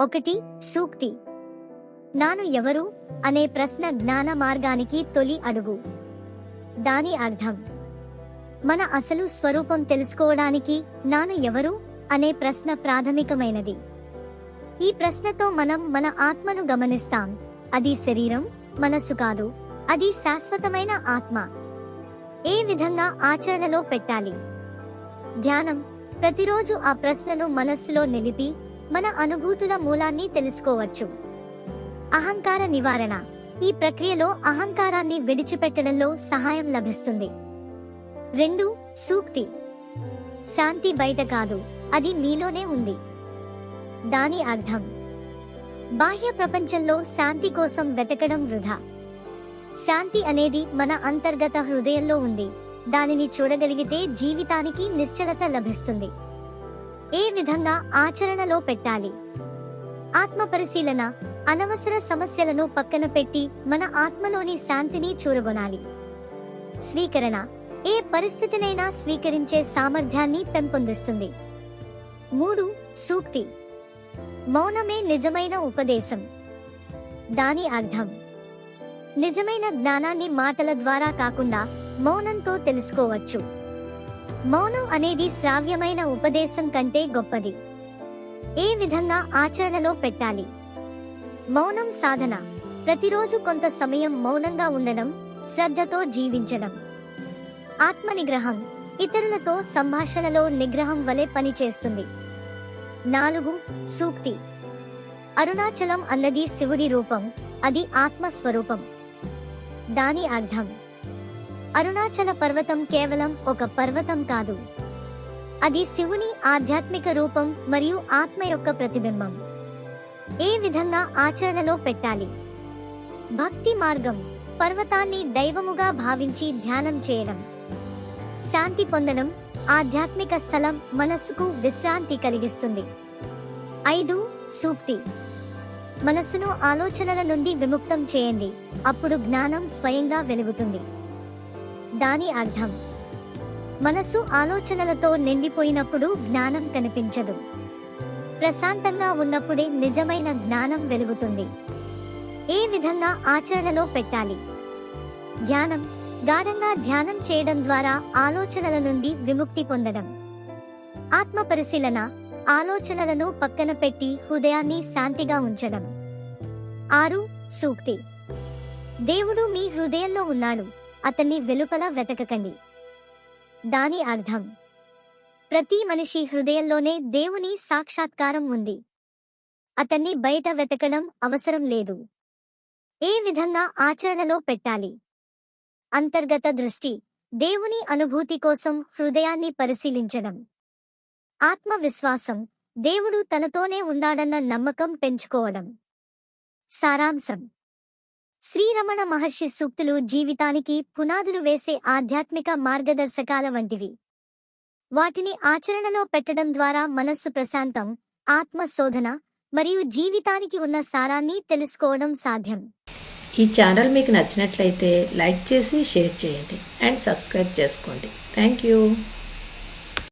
ఒకటి సూక్తి. నాను ఎవరు? అనే ప్రశ్న జ్ఞాన మార్గానికి తొలి అడుగు. దాని అర్థం. మన అసలు స్వరూపం తెలుసుకోవడానికి నాను ఎవరు? అనే ప్రశ్న ప్రాథమికమైనది. ఈ ప్రశ్నతో మనం మన ఆత్మను గమనిస్తాం. అది శరీరం మనస్సు కాదు. అది శాశ్వతమైన ఆత్మ. ఏ విధంగా ఆచరణలో పెట్టాలి? ధ్యానం. ప్రతిరోజు ఆ ప్రశ్నను మనస్సులో నిలిపి మన అనుభూతుల మూలాన్ని తెలుసుకోవచ్చు. అహంకార నివారణ. ఈ ప్రక్రియలో అహంకారాన్ని విడిచిపెట్టడంలో సహాయం లభిస్తుంది. రెండు సూక్తి. శాంతి బయట కాదు అది మీలోనే ఉంది. దాని అర్థం. బాహ్య ప్రపంచంలో శాంతి కోసం వెతకడం వృధా. శాంతి అనేది మన అంతర్గత హృదయంలో ఉంది. దానిని చూడగలిగితే జీవితానికి నిశ్చలత లభిస్తుంది. ఏ విధంగా ఆచరణలో పెట్టాలి? ఆత్మ పరిశీలన అనవసర సమస్యలను పక్కన పెట్టి మన ఆత్మలోని శాంతిని చూరగొనాలి. స్వీకరణ ఏ పరిస్థితినైనా స్వీకరించే సామర్థ్యాన్ని పెంపొందిస్తుంది. మూడు సూక్తి. మౌనమే నిజమైన ఉపదేశం. దాని అర్థం. నిజమైన జ్ఞానాన్ని మాటల ద్వారా కాకుండా మౌనంతో తెలుసుకోవచ్చు. మౌనం అనేది శ్రావ్యమైన ఉపదేశం కంటే గొప్పది. ఏ విధంగా ఆచరణలో పెట్టాలి? మౌనం సాధన. ప్రతిరోజు కొంత సమయం మౌనంగా ఉండడం శ్రద్ధతో జీవించడం. ఆత్మ నిగ్రహం ఇతరులతో సంభాషణలో నిగ్రహం వలె పనిచేస్తుంది. నాలుగు సూక్తి. అరుణాచలం అన్నది శివుడి రూపం అది ఆత్మ స్వరూపం దాని అర్థం. అరుణాచల పర్వతం కేవలం ఒక పర్వతం కాదు. అది శివుని ఆధ్యాత్మిక రూపం మరియు ఆత్మ యొక్క ప్రతిబింబం. ఏ విధంగా ఆచరణలో పెట్టాలి? భక్తి మార్గం పర్వతాన్ని దైవముగా భావించి ధ్యానం చేయడం. శాంతి పొందడం ఆధ్యాత్మిక స్థలం మనస్సుకు విశ్రాంతి కలిగిస్తుంది. ఐదు సూక్తి. మనస్సును ఆలోచనల నుండి విముక్తం చేయండి. అప్పుడు జ్ఞానం స్వయంగా వెలుగుతుంది. దాని అర్థం. మనసు ఆలోచనలతో నిండిపోయినప్పుడు జ్ఞానం కనిపించదు. ప్రశాంతంగా ఉన్నప్పుడే నిజమైన జ్ఞానం వెలుగుతుంది. ఏ విధంగా ఆచరణలో పెట్టాలి? ధ్యానం గాఢంగా ధ్యానం చేయడం ద్వారా ఆలోచనల నుండి విముక్తి పొందడం. ఆత్మ పరిశీలన ఆలోచనలను పక్కన పెట్టి హృదయాన్ని శాంతిగా ఉంచడం. ఆరు సూక్తి. దేవుడు మీ హృదయంలో ఉన్నాడు. అతన్ని వెలుపల వెతకకండి. దాని అర్థం ప్రతి మనిషి హృదయంలోనే దేవుని సాక్షాత్కారం ఉంది. అతన్ని బయట వెతకడం అవసరం లేదు. ఏ విధంగా ఆచరణలో పెట్టాలి? అంతర్గత దృష్టి దేవుని అనుభూతి కోసం హృదయాన్ని పరిశీలించడం. ఆత్మవిశ్వాసం దేవుడు తనతోనే ఉన్నాడన్న నమ్మకం పెంచుకోవడం. సారాంశం శ్రీరమణ మహర్షి సూక్తులు జీవితానికి పునాదులు వేసే ఆధ్యాత్మిక మార్గదర్శకాల వంటివి. వాటిని ఆచరణలో పెట్టడం ద్వారా మనస్సు ప్రశాంతం ఆత్మ శోధన మరియు జీవితానికి ఉన్న సారాన్ని తెలుసుకోవడం సాధ్యం. ఈ ఛానల్ మీకు నచ్చినట్లయితే లైక్ చేసి షేర్ చేయండి అండ్ సబ్స్క్రైబ్ చేసుకోండి. Thank you.